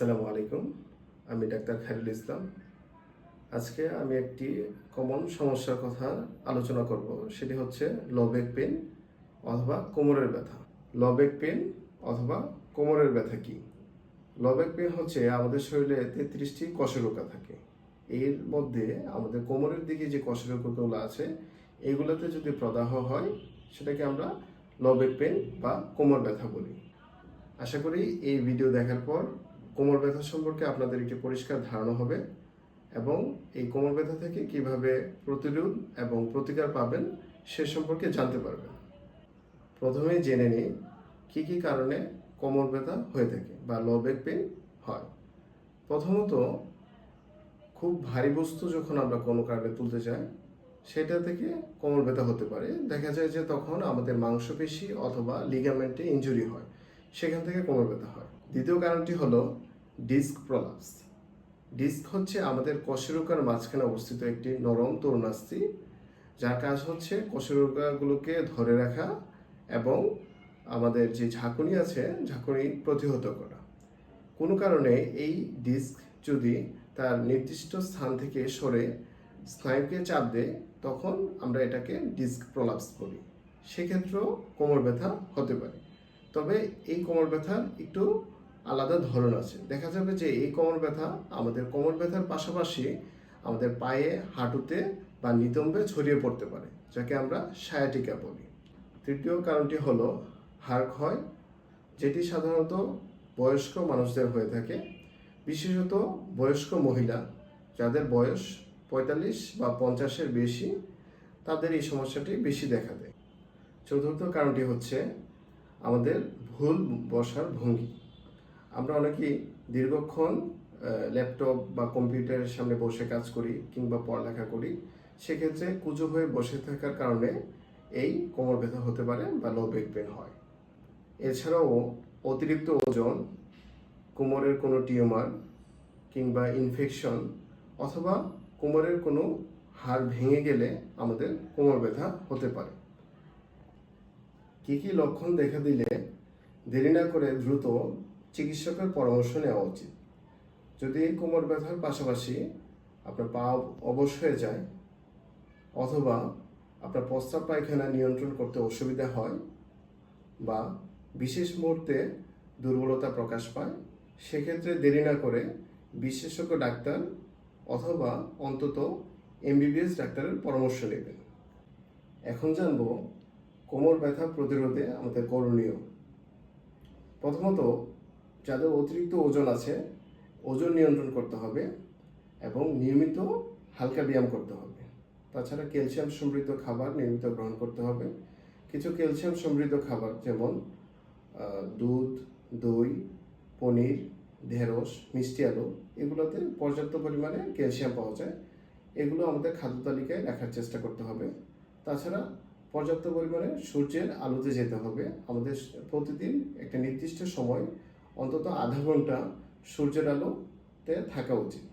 আসসালামু আলাইকুম। আমি ডাক্তার খায়রুল ইসলাম। আজকে আমি একটি কমন সমস্যার কথা আলোচনা করব। সেটি হচ্ছে লো ব্যাক পেন অথবা কোমরের ব্যথা। লো ব্যাক পেন অথবা কোমরের ব্যথা কি? লো ব্যাক পেন হচ্ছে আমাদের শরীরে তেত্রিশটি কশেরোকা থাকে। এর মধ্যে আমাদের কোমরের দিকে যে কশেরোকাগুলো আছে, এগুলোতে যদি প্রদাহ হয়, সেটাকে আমরা লো ব্যাক পেন বা কোমর ব্যথা বলি। আশা করি এই ভিডিও দেখার পর কোমর ব্যথা সম্পর্কে আপনাদের একটি পরিষ্কার ধারণা হবে এবং এই কোমর ব্যথা থেকে কীভাবে প্রতিরোধ এবং প্রতিকার পাবেন সে সম্পর্কে জানতে পারবেন। প্রথমে জেনে নিই কী কী কারণে কোমর ব্যথা হয়ে থাকে বা লো ব্যাক পেন হয়। প্রথমত, খুব ভারী বস্তু যখন আমরা কোনো কারণে তুলতে যাই সেটা থেকে কোমর ব্যথা হতে পারে। দেখা যায় যে তখন আমাদের মাংসপেশি অথবা লিগামেন্টে ইনজুরি হয়, সেখান থেকে কোমর ব্যথা হয়। দ্বিতীয় কারণটি হলো ডিস্ক প্রলাপস। ডিস্ক হচ্ছে আমাদের কশেরুকার মাঝখানে অবস্থিত একটি নরম তরুণাস্থি যার কাজ হচ্ছে কশেরুকাগুলোকে ধরে রাখা এবং আমাদের যে ঝাঁকুনি আছে, ঝাঁকুনি প্রতিহত করা। কোনো কারণে এই ডিস্ক যদি তার নির্দিষ্ট স্থান থেকে সরে স্নায়ুকে চাপ দেয়, তখন আমরা এটাকে ডিস্ক প্রলাপস বলি। সেক্ষেত্রেও কোমর ব্যথা হতে পারে। তবে এই কোমর ব্যথার একটু আলাদা ধরন আছে। দেখা যাবে যে এই কোমর ব্যথা আমাদের কোমর ব্যথার পাশাপাশি আমাদের পায়ে, হাঁটুতে বা নিতম্বে ছড়িয়ে পড়তে পারে, যাকে আমরা সায়াটিকা বলি। তৃতীয় কারণটি হলো, হাড় ক্ষয়, যেটি সাধারণত বয়স্ক মানুষদের হয়ে থাকে। বিশেষত বয়স্ক মহিলা, যাদের বয়স পঁয়তাল্লিশ বা পঞ্চাশের বেশি, তাদের এই সমস্যাটি বেশি দেখা দেয়। চতুর্থ কারণটি হচ্ছে, আমাদের ভুল বসার ভঙ্গি। আমরা অনেকেই দীর্ঘক্ষণ ল্যাপটপ বা কম্পিউটারের সামনে বসে কাজ করি কিংবা পড়ালেখা করি, সেক্ষেত্রে কুজো হয়ে বসে থাকার কারণে এই কোমর ব্যথা হতে পারে বা লো ব্যাক পেন হয়। এছাড়াও অতিরিক্ত ওজন, কোমরের কোনো টিউমার কিংবা ইনফেকশন অথবা কোমরের কোনো হাড় ভেঙে গেলে আমাদের কোমর ব্যথা হতে পারে। কি কি লক্ষণ দেখা দিলে দেরি না করে দ্রুত চিকিৎসকের পরামর্শ নেওয়া উচিত। যদি কোমর ব্যথার পাশাপাশি আপনার পা অবশ হয়ে যায় অথবা আপনার প্রস্তাব পায়খানা নিয়ন্ত্রণ করতে অসুবিধা হয় বা বিশেষ মুহূর্তে দুর্বলতা প্রকাশ পায়, সেক্ষেত্রে দেরি না করে বিশেষজ্ঞ ডাক্তার অথবা অন্তত এমবিবিএস ডাক্তারের পরামর্শ নেবেন। এখন জানব কোমর ব্যথা প্রতিরোধে আমাদের করণীয়। প্রথমত যাদের অতিরিক্ত ওজন আছে, ওজন নিয়ন্ত্রণ করতে হবে এবং নিয়মিত হালকা ব্যায়াম করতে হবে। তাছাড়া ক্যালসিয়াম সমৃদ্ধ খাবার নিয়মিত গ্রহণ করতে হবে। কিছু ক্যালসিয়াম সমৃদ্ধ খাবার যেমন দুধ, দই, পনির, ঢেঁড়স, মিষ্টি আলু, এগুলোতে পর্যাপ্ত পরিমাণে ক্যালসিয়াম পাওয়া যায়। এগুলো আমাদের খাদ্য তালিকায় রাখার চেষ্টা করতে হবে। তাছাড়া পর্যাপ্ত পরিমাণে সূর্যের আলোতে যেতে হবে। আমাদের প্রতিদিন একটা নির্দিষ্ট সময় অন্তত আধা ঘণ্টা সূর্যের আলোতে থাকা উচিত।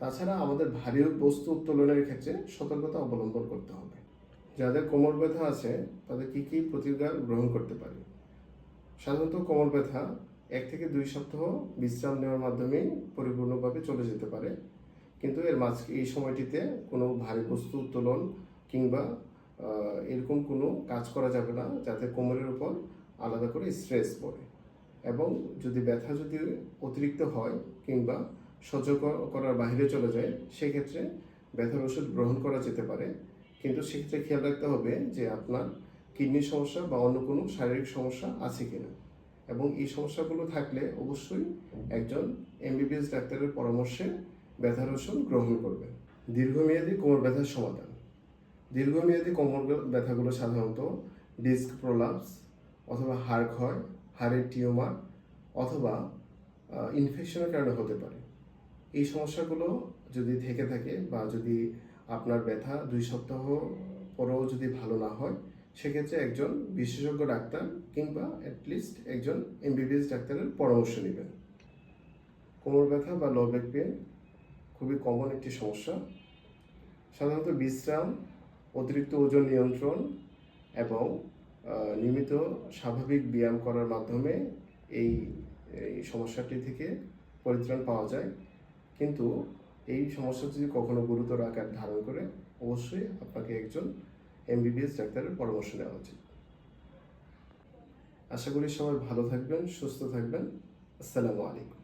তাছাড়া আমাদের ভারী বস্তু উত্তোলনের ক্ষেত্রে সতর্কতা অবলম্বন করতে হবে। যাদের কোমর ব্যথা আছে, তাদের কি কী প্রতিকার গ্রহণ করতে পারে? সাধারণত কোমর ব্যথা এক থেকে দুই সপ্তাহ বিশ্রাম নেওয়ার মাধ্যমেই পরিপূর্ণভাবে চলে যেতে পারে। কিন্তু এর মাঝ, এই সময়টিতে কোনো ভারী বস্তু উত্তোলন কিংবা এরকম কোনো কাজ করা যাবে না, যাতে কোমরের উপর আলাদা করে স্ট্রেস পড়ে। এবং যদি ব্যথা যদি অতিরিক্ত হয় কিংবা সহ্য করার বাইরে চলে যায়, সেক্ষেত্রে ব্যথার ওষুধ গ্রহণ করা যেতে পারে। কিন্তু সেক্ষেত্রে খেয়াল রাখতে হবে যে আপনার কিডনির সমস্যা বা অন্য কোনো শারীরিক সমস্যা আছে কিনা। এবং এই সমস্যাগুলো থাকলে অবশ্যই একজন এমবিবিএস ডাক্তারের পরামর্শে ব্যথার ওষুধ গ্রহণ করবেন। দীর্ঘমেয়াদী কোমর ব্যথার সমাধান। দীর্ঘমেয়াদী কোমর ব্যথাগুলো সাধারণত ডিস্ক প্রলাপস অথবা হাড় ক্ষয় হাড়ের টিউমার অথবা ইনফেকশনের কারণে হতে পারে? এই সমস্যাগুলো যদি থেকে থাকে বা যদি আপনার ব্যথা দুই সপ্তাহ পরেও যদি ভালো না হয়, সেক্ষেত্রে একজন বিশেষজ্ঞ ডাক্তার কিংবা অ্যাটলিস্ট একজন এমবিবিএস ডাক্তারের পরামর্শ নেবেন। কোমর ব্যথা বা লো ব্যাক পেন খুবই কমন একটি সমস্যা। সাধারণত বিশ্রাম, অতিরিক্ত ওজন নিয়ন্ত্রণ এবং নিয়মিত স্বাভাবিক ব্যায়াম করার মাধ্যমে এই এই সমস্যাটি থেকে পরিত্রাণ পাওয়া যায়। কিন্তু এই সমস্যা যদি কখনো গুরুতর আকার ধারণ করে, অবশ্যই আপনাকে একজন এমবিবিএস ডাক্তারের পরামর্শ নেওয়া উচিত। আশা করি সবাই ভালো থাকবেন, সুস্থ থাকবেন। আসসালামু আলাইকুম।